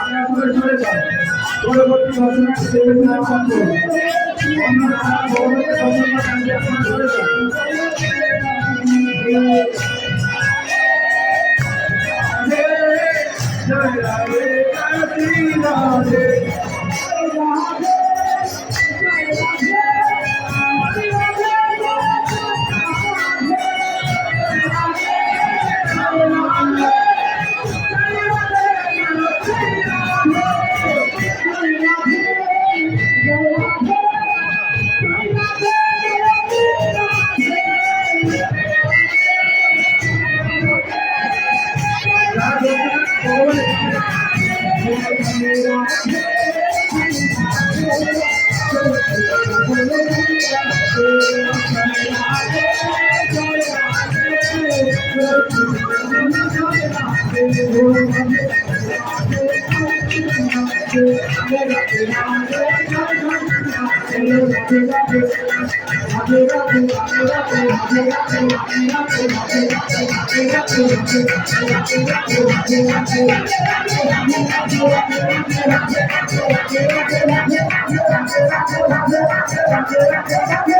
আপনারা দূরে সরে যান পরবর্তী দর্শনার্থী দেবের দর্শন করুন অন্যরা যারা ভগবানের দর্শন দাঁড়িয়ে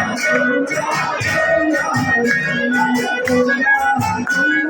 আপনারা সরে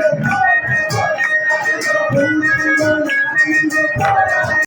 Yeah.